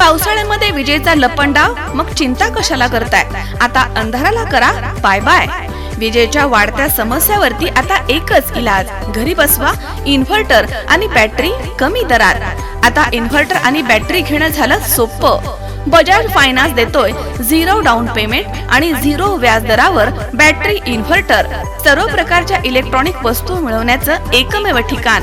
पावसाळ्यामध्ये विजेचा लपंडाव? मग चिंता कशाला करताय? आता अंधाराला करा. बाय बाय विजेच्या वाढत्या समस्यावरती आता एकच इलाज. घरी बसवा. इन्व्हर्टर आणि बॅटरी कमी दरात. आता इन्व्हर्टर आणि बॅटरी घेणं झालं सोपं. बजाज फायनान्स देतोय झिरो डाऊन पेमेंट आणि झिरो व्याज दरावर बॅटरी इन्व्हर्टर. सर्व प्रकारच्या इलेक्ट्रॉनिक वस्तू मिळवण्याचं एकमेव ठिकाण.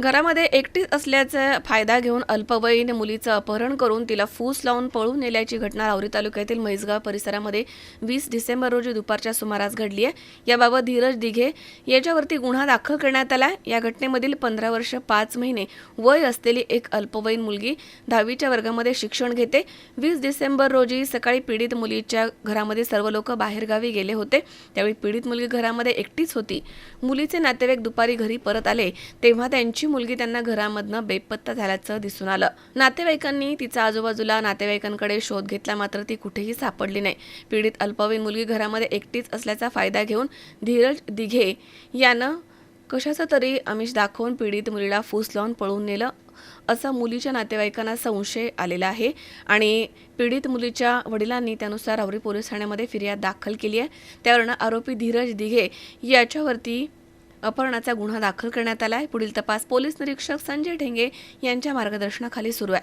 घरामध्ये एकटीच असल्याचा फायदा घेऊन अल्पवयीन मुलीचं अपहरण करून तिला फूस लावून पळून नेल्याची घटना राहुरी तालुक्यातील म्हैसगाव परिसरामध्ये वीस डिसेंबर रोजी दुपारच्या सुमारास घडली आहे. याबाबत धीरज दिघे याच्यावरती गुन्हा दाखल करण्यात आला या घटनेमधील पंधरा वर्ष पाच महिने वय असलेली एक अल्पवयीन मुलगी दहावीच्या वर्गामध्ये शिक्षण घेते. वीस डिसेंबर रोजी सकाळी पीडित मुलीच्या घरामध्ये सर्व लोक बाहेरगावी गेले होते. त्यावेळी पीडित मुलगी घरामध्ये एकटीच होती. मुलीचे नातेवाईक दुपारी घरी परत आले. तेव्हा त्यांची मुलगी त्यांना घरामधनं बेपत्ता झाल्याचं दिसून आलं. नातेवाईकांनी तिचा आजूबाजूला नातेवाईकांकडे शोध घेतला मात्र ती कुठेही सापडली नाही. पीडित अल्पवयीन मुलगी घरामध्ये एकटीच असल्याचा फायदा घेऊन धीरज दिघे यानं कशाचं तरी आमिष दाखवून पीडित मुलीला फूस लावून पळून नेलं असा मुलीच्या नातेवाईकांना संशय आलेला आहे आणि पीडित मुलीच्या वडिलांनी त्यानुसार रावरी पोलीस ठाण्यामध्ये फिर्याद दाखल केली आहे. त्यावरनं आरोपी धीरज दिघे याच्यावरती अपहरणाचा गुन्हा दाखल करण्यात आला आहे. पुढील तपास पोलीस निरीक्षक संजय ढेंगे यांच्या मार्गदर्शनाखाली सुरू आहे.